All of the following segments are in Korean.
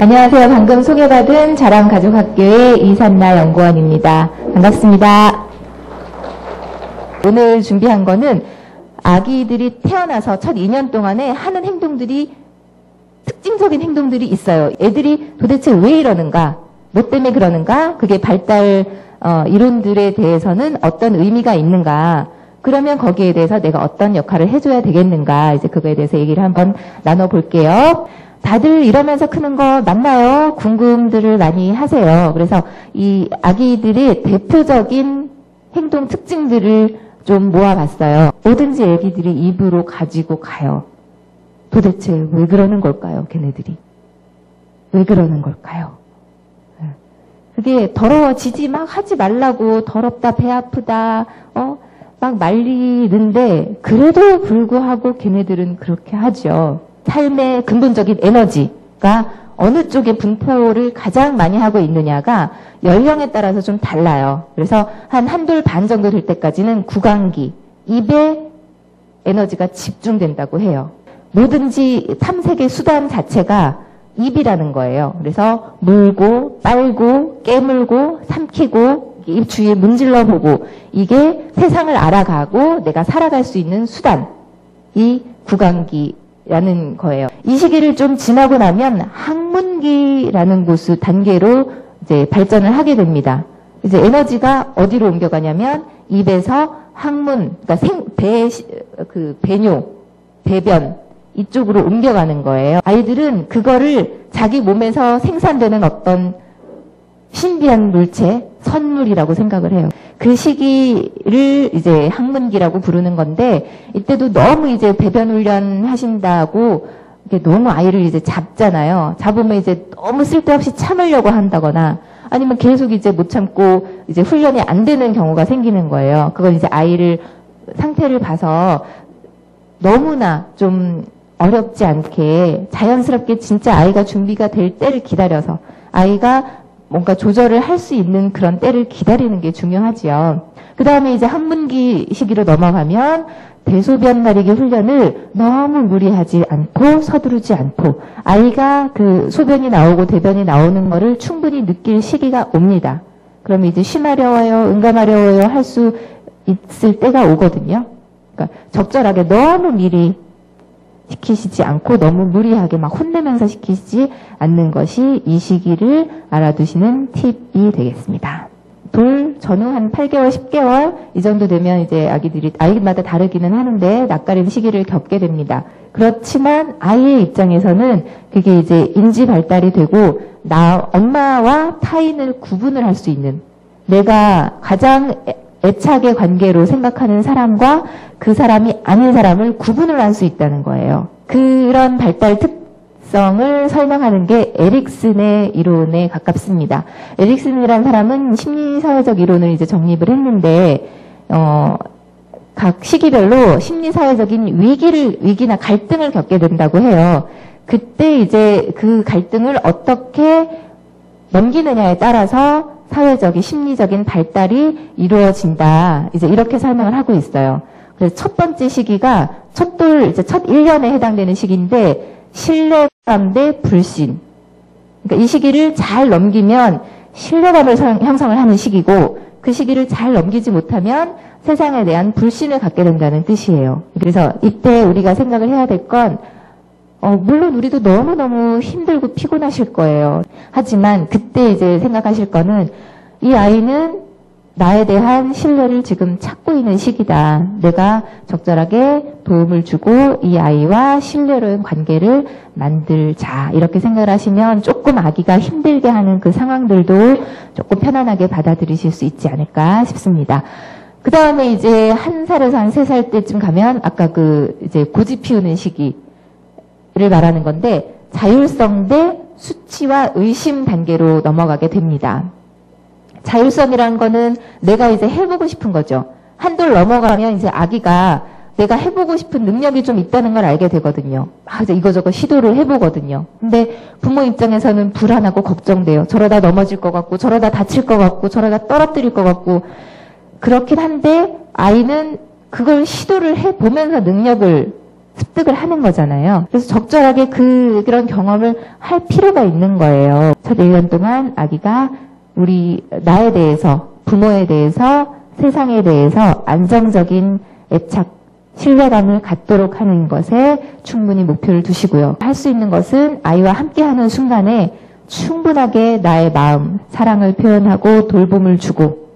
안녕하세요. 방금 소개받은 자랑가족학교의 이산나 연구원입니다. 반갑습니다. 오늘 준비한 거는 아기들이 태어나서 첫 2년 동안에 하는 행동들이 특징적인 행동들이 있어요. 애들이 도대체 왜 이러는가? 뭐 때문에 그러는가? 그게 발달 어, 이론들에 대해서는 어떤 의미가 있는가? 그러면 거기에 대해서 내가 어떤 역할을 해줘야 되겠는가? 이제 그거에 대해서 얘기를 한번 나눠볼게요. 다들 이러면서 크는 거 맞나요? 궁금들을 많이 하세요. 그래서 이 아기들의 대표적인 행동 특징들을 좀 모아봤어요. 뭐든지 애기들이 입으로 가지고 가요. 도대체 왜 그러는 걸까요, 걔네들이? 왜 그러는 걸까요? 예. 그게 더러워지지 막 하지 말라고 더럽다, 배 아프다, 어, 막 말리는데 그래도 불구하고 걔네들은 그렇게 하죠. 삶의 근본적인 에너지가 어느 쪽에 분포를 가장 많이 하고 있느냐가 연령에 따라서 좀 달라요. 그래서 한 한돌 반 정도 될 때까지는 구강기, 입에 에너지가 집중된다고 해요. 뭐든지 탐색의 수단 자체가 입이라는 거예요. 그래서 물고, 빨고, 깨물고, 삼키고, 입 주위에 문질러 보고, 이게 세상을 알아가고 내가 살아갈 수 있는 수단, 이 구강기 라는 거예요. 이 시기를 좀 지나고 나면 항문기라는 곳을 단계로 이제 발전을 하게 됩니다. 이제 에너지가 어디로 옮겨가냐면 입에서 항문, 그러니까 생, 배, 그 배뇨, 배변, 이쪽으로 옮겨가는 거예요. 아이들은 그거를 자기 몸에서 생산되는 어떤 신비한 물체, 선물이라고 생각을 해요. 그 시기를 이제 항문기라고 부르는 건데, 이때도 너무 이제 배변 훈련 하신다고, 너무 아이를 이제 잡잖아요. 잡으면 이제 너무 쓸데없이 참으려고 한다거나, 아니면 계속 이제 못 참고 이제 훈련이 안 되는 경우가 생기는 거예요. 그건 이제 아이를 상태를 봐서 너무나 좀 어렵지 않게 자연스럽게 진짜 아이가 준비가 될 때를 기다려서 아이가 뭔가 조절을 할 수 있는 그런 때를 기다리는 게 중요하지요. 그 다음에 이제 한문기 시기로 넘어가면 대소변 가리기 훈련을 너무 무리하지 않고 서두르지 않고 아이가 그 소변이 나오고 대변이 나오는 거를 충분히 느낄 시기가 옵니다. 그럼 이제 쉬마려워요, 응감하려워요 할 수 있을 때가 오거든요. 그러니까 적절하게 너무 미리 시키시지 않고 너무 무리하게 막 혼내면서 시키지 않는 것이 이 시기를 알아두시는 팁이 되겠습니다. 돌 전후 한 8개월, 10개월 이 정도 되면 이제 아기들이 아이마다 다르기는 하는데 낯가림 시기를 겪게 됩니다. 그렇지만 아이의 입장에서는 그게 이제 인지 발달이 되고 나 엄마와 타인을 구분을 할 수 있는 내가 가장 애착의 관계로 생각하는 사람과 그 사람이 아닌 사람을 구분을 할 수 있다는 거예요. 그런 발달 특성을 설명하는 게 에릭슨의 이론에 가깝습니다. 에릭슨이라는 사람은 심리사회적 이론을 이제 정립을 했는데, 어, 각 시기별로 심리사회적인 위기를, 위기나 갈등을 겪게 된다고 해요. 그때 이제 그 갈등을 어떻게 넘기느냐에 따라서 사회적인 심리적인 발달이 이루어진다. 이제 이렇게 설명을 하고 있어요. 그래서 첫 번째 시기가 첫돌 이제 첫 1년에 해당되는 시기인데 신뢰감 대 불신. 그러니까 이 시기를 잘 넘기면 신뢰감을 형성을 하는 시기고 그 시기를 잘 넘기지 못하면 세상에 대한 불신을 갖게 된다는 뜻이에요. 그래서 이때 우리가 생각을 해야 될건 어, 물론 우리도 너무너무 힘들고 피곤하실 거예요. 하지만 그때 이제 생각하실 거는 이 아이는 나에 대한 신뢰를 지금 찾고 있는 시기다. 내가 적절하게 도움을 주고 이 아이와 신뢰로운 관계를 만들자. 이렇게 생각을 하시면 조금 아기가 힘들게 하는 그 상황들도 조금 편안하게 받아들이실 수 있지 않을까 싶습니다. 그 다음에 이제 한 살에서 한 세 살 때쯤 가면 아까 그 이제 고집 피우는 시기 를 말하는 건데 자율성 대 수치와 의심 단계로 넘어가게 됩니다. 자율성이라는 거는 내가 이제 해보고 싶은 거죠. 한 돌 넘어가면 이제 아기가 내가 해보고 싶은 능력이 좀 있다는 걸 알게 되거든요. 아, 이제 이거저거 시도를 해보거든요. 근데 부모 입장에서는 불안하고 걱정돼요. 저러다 넘어질 것 같고, 저러다 다칠 것 같고, 저러다 떨어뜨릴 것 같고, 그렇긴 한데, 아이는 그걸 시도를 해보면서 능력을 습득을 하는 거잖아요. 그래서 적절하게 그, 그런 경험을 할 필요가 있는 거예요. 첫 1년 동안 아기가 우리, 나에 대해서, 부모에 대해서, 세상에 대해서 안정적인 애착, 신뢰감을 갖도록 하는 것에 충분히 목표를 두시고요. 할 수 있는 것은 아이와 함께 하는 순간에 충분하게 나의 마음, 사랑을 표현하고 돌봄을 주고, 예,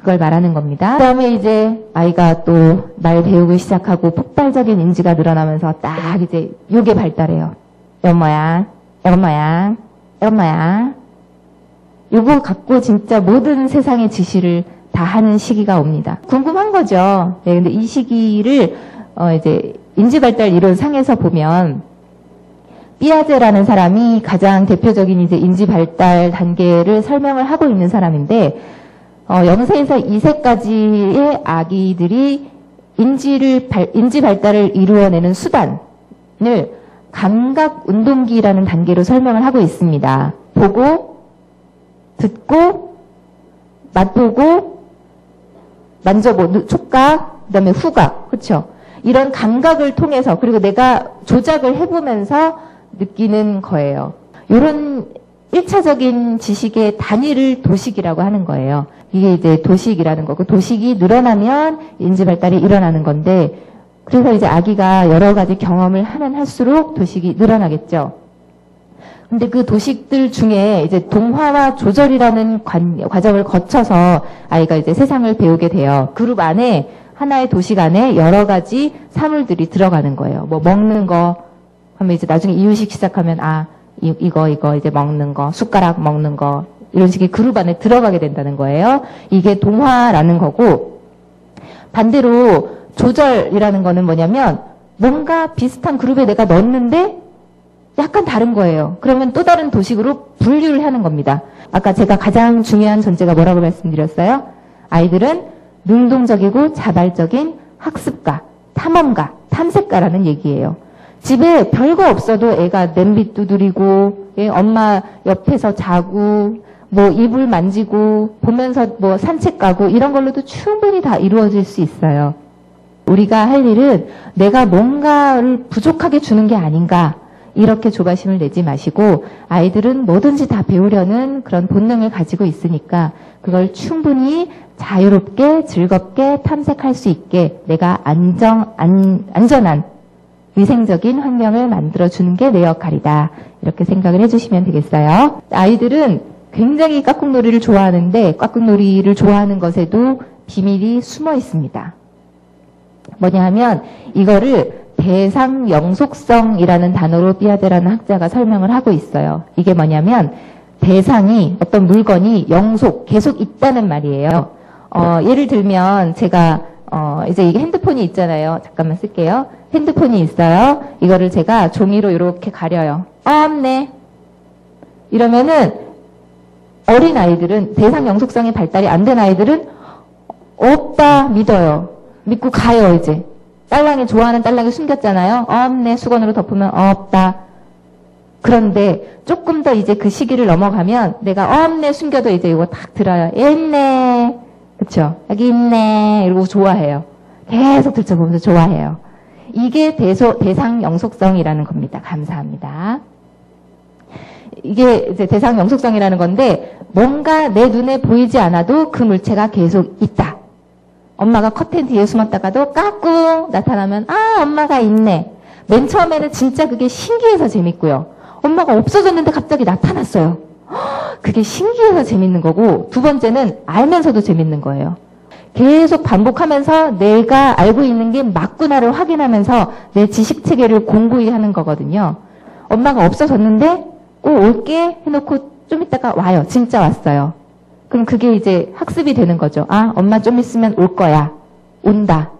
그걸 말하는 겁니다. 그 다음에 이제 아이가 또 말 배우기 시작하고 폭발적인 인지가 늘어나면서 딱 이제 요게 발달해요. 엄마야, 엄마야, 엄마야. 요거 갖고 진짜 모든 세상의 지시를 다 하는 시기가 옵니다. 궁금한 거죠. 네, 근데 이 시기를 어 이제 인지 발달 이론 상에서 보면 삐아제라는 사람이 가장 대표적인 이제 인지 발달 단계를 설명을 하고 있는 사람인데 어 0세에서 2세까지의 아기들이 인지를 발, 인지 발달을 이루어내는 수단을 감각 운동기라는 단계로 설명을 하고 있습니다. 보고 듣고 맛보고 만져보 촉각 그다음에 후각 그렇죠 이런 감각을 통해서 그리고 내가 조작을 해보면서 느끼는 거예요 이런 1차적인 지식의 단위를 도식이라고 하는 거예요 이게 이제 도식이라는 거고 도식이 늘어나면 인지 발달이 일어나는 건데 그래서 이제 아기가 여러 가지 경험을 하면 할수록 도식이 늘어나겠죠 근데 그 도식들 중에 이제 동화와 조절이라는 관, 과정을 거쳐서 아이가 이제 세상을 배우게 돼요. 그룹 안에 하나의 도식 안에 여러 가지 사물들이 들어가는 거예요. 뭐 먹는 거 하면 이제 나중에 이유식 시작하면 아 이, 이거 이거 이제 먹는 거 숟가락 먹는 거 이런 식의 그룹 안에 들어가게 된다는 거예요. 이게 동화라는 거고 반대로 조절이라는 거는 뭐냐면 뭔가 비슷한 그룹에 내가 넣었는데 약간 다른 거예요. 그러면 또 다른 도식으로 분류를 하는 겁니다. 아까 제가 가장 중요한 전제가 뭐라고 말씀드렸어요? 아이들은 능동적이고 자발적인 학습가, 탐험가, 탐색가라는 얘기예요. 집에 별거 없어도 애가 냄비 두드리고, 예, 엄마 옆에서 자고, 뭐 이불 만지고, 보면서 뭐 산책 가고, 이런 걸로도 충분히 다 이루어질 수 있어요. 우리가 할 일은 내가 뭔가를 부족하게 주는 게 아닌가, 이렇게 조바심을 내지 마시고 아이들은 뭐든지 다 배우려는 그런 본능을 가지고 있으니까 그걸 충분히 자유롭게 즐겁게 탐색할 수 있게 내가 안정 안, 안전한 위생적인 환경을 만들어 주는 게 내 역할이다. 이렇게 생각을 해주시면 되겠어요. 아이들은 굉장히 깍꿍놀이를 좋아하는데 깍꿍놀이를 좋아하는 것에도 비밀이 숨어 있습니다. 뭐냐 하면 이거를 대상 영속성이라는 단어로 삐아데라는 학자가 설명을 하고 있어요. 이게 뭐냐면 대상이 어떤 물건이 영속 계속 있다는 말이에요. 어, 예를 들면 제가 어, 이제 이게 핸드폰이 있잖아요. 잠깐만 쓸게요. 핸드폰이 있어요. 이거를 제가 종이로 이렇게 가려요. 아, 없네. 이러면은 어린 아이들은 대상 영속성이 발달이 안 된 아이들은 없다 믿어요. 믿고 가요 이제. 딸랑이 좋아하는 딸랑이 숨겼잖아요. 없네 수건으로 덮으면 없다. 그런데 조금 더 이제 그 시기를 넘어가면 내가 없네 숨겨도 이제 이거 딱 들어요. 있네. 그쵸? 여기 있네. 이러고 좋아해요. 계속 들춰보면서 좋아해요. 이게 대소, 대상 영속성이라는 겁니다. 감사합니다. 이게 이제 대상 영속성이라는 건데 뭔가 내 눈에 보이지 않아도 그 물체가 계속 있다. 엄마가 커튼 뒤에 숨었다가도 까꿍 나타나면 아 엄마가 있네. 맨 처음에는 진짜 그게 신기해서 재밌고요. 엄마가 없어졌는데 갑자기 나타났어요. 그게 신기해서 재밌는 거고 두 번째는 알면서도 재밌는 거예요. 계속 반복하면서 내가 알고 있는 게 맞구나를 확인하면서 내 지식 체계를 공부히 하는 거거든요. 엄마가 없어졌는데 꼭 올게 해놓고 좀 있다가 와요. 진짜 왔어요. 그럼 그게 이제 학습이 되는 거죠. 아, 엄마 좀 있으면 올 거야. 온다.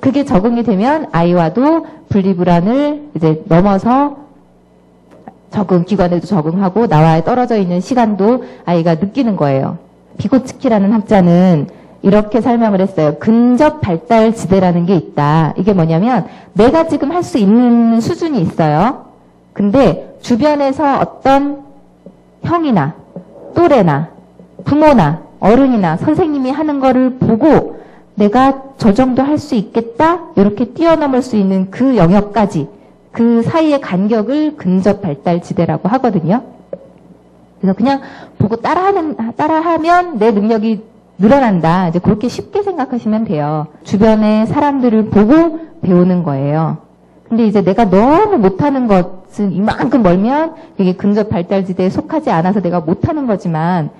그게 적응이 되면 아이와도 분리불안을 이제 넘어서 적응, 기관에도 적응하고 나와의 떨어져 있는 시간도 아이가 느끼는 거예요. 비고츠키라는 학자는 이렇게 설명을 했어요. 근접 발달 지대라는 게 있다. 이게 뭐냐면 내가 지금 할 수 있는 수준이 있어요. 근데 주변에서 어떤 형이나 또래나 부모나 어른이나 선생님이 하는 거를 보고 내가 저 정도 할 수 있겠다? 이렇게 뛰어넘을 수 있는 그 영역까지 그 사이의 간격을 근접 발달 지대라고 하거든요. 그래서 그냥 보고 따라하는, 따라하면 내 능력이 늘어난다. 이제 그렇게 쉽게 생각하시면 돼요. 주변의 사람들을 보고 배우는 거예요. 근데 이제 내가 너무 못하는 것은 이만큼 멀면 이게 근접 발달지대에 속하지 않아서 내가 못하는 거지만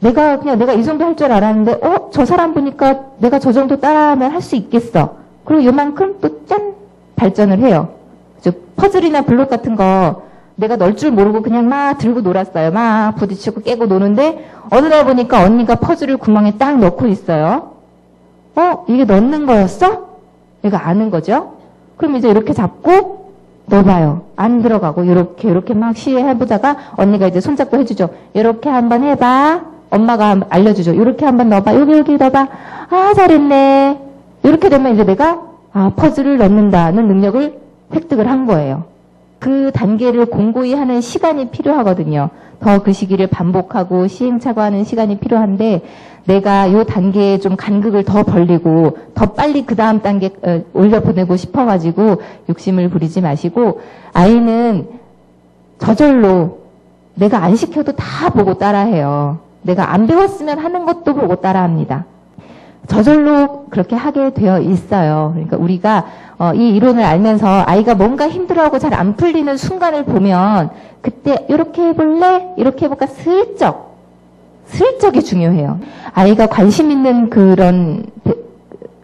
내가 그냥 내가 이 정도 할 줄 알았는데 어? 저 사람 보니까 내가 저 정도 따라하면 할 수 있겠어. 그리고 요만큼 또 짠! 발전을 해요. 저 퍼즐이나 블록 같은 거 내가 넣을 줄 모르고 그냥 막 들고 놀았어요. 막 부딪히고 깨고 노는데 어느 날 보니까 언니가 퍼즐을 구멍에 딱 넣고 있어요. 어? 이게 넣는 거였어? 내가 아는 거죠. 그럼 이제 이렇게 잡고 넣어봐요. 안 들어가고 이렇게 이렇게 막 시해보다가 언니가 이제 손잡고 해주죠. 이렇게 한번 해봐. 엄마가 알려주죠. 이렇게 한번 넣어봐. 여기 여기 넣어봐. 아 잘했네. 이렇게 되면 이제 내가 아 퍼즐을 넣는다는 능력을 획득을 한 거예요. 그 단계를 공고히 하는 시간이 필요하거든요. 더 그 시기를 반복하고 시행착오하는 시간이 필요한데 내가 요 단계에 좀 간극을 더 벌리고 더 빨리 그 다음 단계 어, 올려보내고 싶어가지고 욕심을 부리지 마시고 아이는 저절로 내가 안 시켜도 다 보고 따라해요. 내가 안 배웠으면 하는 것도 보고 따라합니다. 저절로 그렇게 하게 되어 있어요. 그러니까 우리가 어, 이 이론을 알면서 아이가 뭔가 힘들어하고 잘 안 풀리는 순간을 보면 그때 이렇게 해볼래? 이렇게 해볼까? 슬쩍 슬쩍이 중요해요. 아이가 관심 있는 그런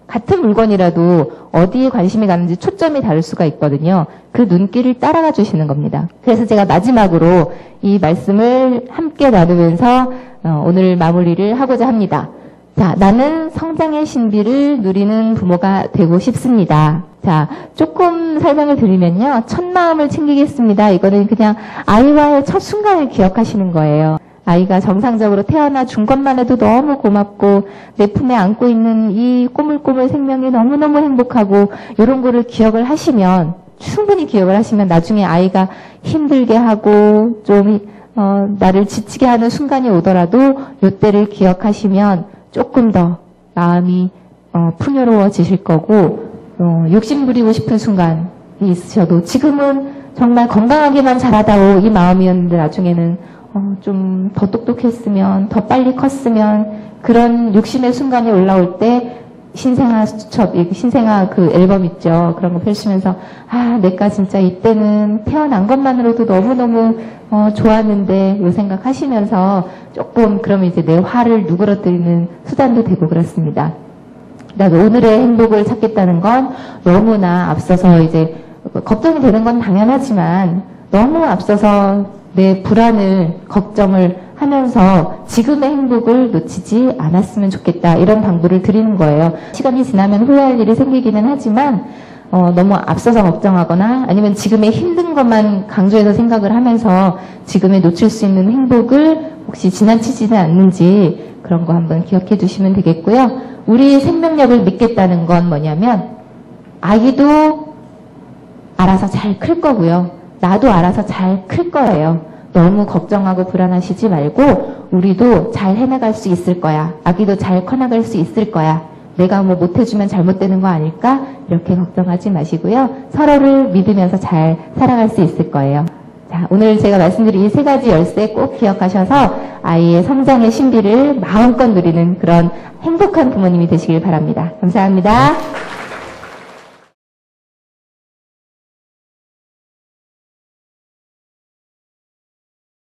같은 물건이라도 어디에 관심이 가는지 초점이 다를 수가 있거든요. 그 눈길을 따라가 주시는 겁니다. 그래서 제가 마지막으로 이 말씀을 함께 나누면서 어, 오늘 마무리를 하고자 합니다. 자, 나는 성장의 신비를 누리는 부모가 되고 싶습니다. 자, 조금 설명을 드리면요. 첫 마음을 챙기겠습니다. 이거는 그냥 아이와의 첫 순간을 기억하시는 거예요. 아이가 정상적으로 태어나 준 것만 해도 너무 고맙고 내 품에 안고 있는 이 꼬물꼬물 생명이 너무너무 행복하고 이런 거를 기억을 하시면 충분히 기억을 하시면 나중에 아이가 힘들게 하고 좀 어, 나를 지치게 하는 순간이 오더라도 이때를 기억하시면 조금 더 마음이 어, 풍요로워지실 거고 어, 욕심 부리고 싶은 순간이 있으셔도 지금은 정말 건강하게만 자라다오 이 마음이었는데 나중에는 어, 좀 더 똑똑했으면, 더 빨리 컸으면, 그런 욕심의 순간이 올라올 때, 신생아 수첩, 신생아 그 앨범 있죠. 그런 거 펼치면서, 아, 내가 진짜 이때는 태어난 것만으로도 너무너무, 어, 좋았는데, 요 생각 하시면서 조금, 그러면 이제 내 화를 누그러뜨리는 수단도 되고 그렇습니다. 그러니까 오늘의 행복을 찾겠다는 건 너무나 앞서서 이제, 걱정이 되는 건 당연하지만, 너무 앞서서 내 불안을, 걱정을 하면서 지금의 행복을 놓치지 않았으면 좋겠다. 이런 당부를 드리는 거예요. 시간이 지나면 후회할 일이 생기기는 하지만, 어, 너무 앞서서 걱정하거나 아니면 지금의 힘든 것만 강조해서 생각을 하면서 지금에 놓칠 수 있는 행복을 혹시 지나치지는 않는지 그런 거 한번 기억해 두시면 되겠고요. 우리 생명력을 믿겠다는 건 뭐냐면 아기도 알아서 잘 클 거고요. 나도 알아서 잘 클 거예요. 너무 걱정하고 불안하시지 말고 우리도 잘 해나갈 수 있을 거야. 아기도 잘 커나갈 수 있을 거야. 내가 뭐 못해주면 잘못되는 거 아닐까? 이렇게 걱정하지 마시고요. 서로를 믿으면서 잘 살아갈 수 있을 거예요. 자, 오늘 제가 말씀드린 이 세 가지 열쇠 꼭 기억하셔서 아이의 성장의 신비를 마음껏 누리는 그런 행복한 부모님이 되시길 바랍니다. 감사합니다.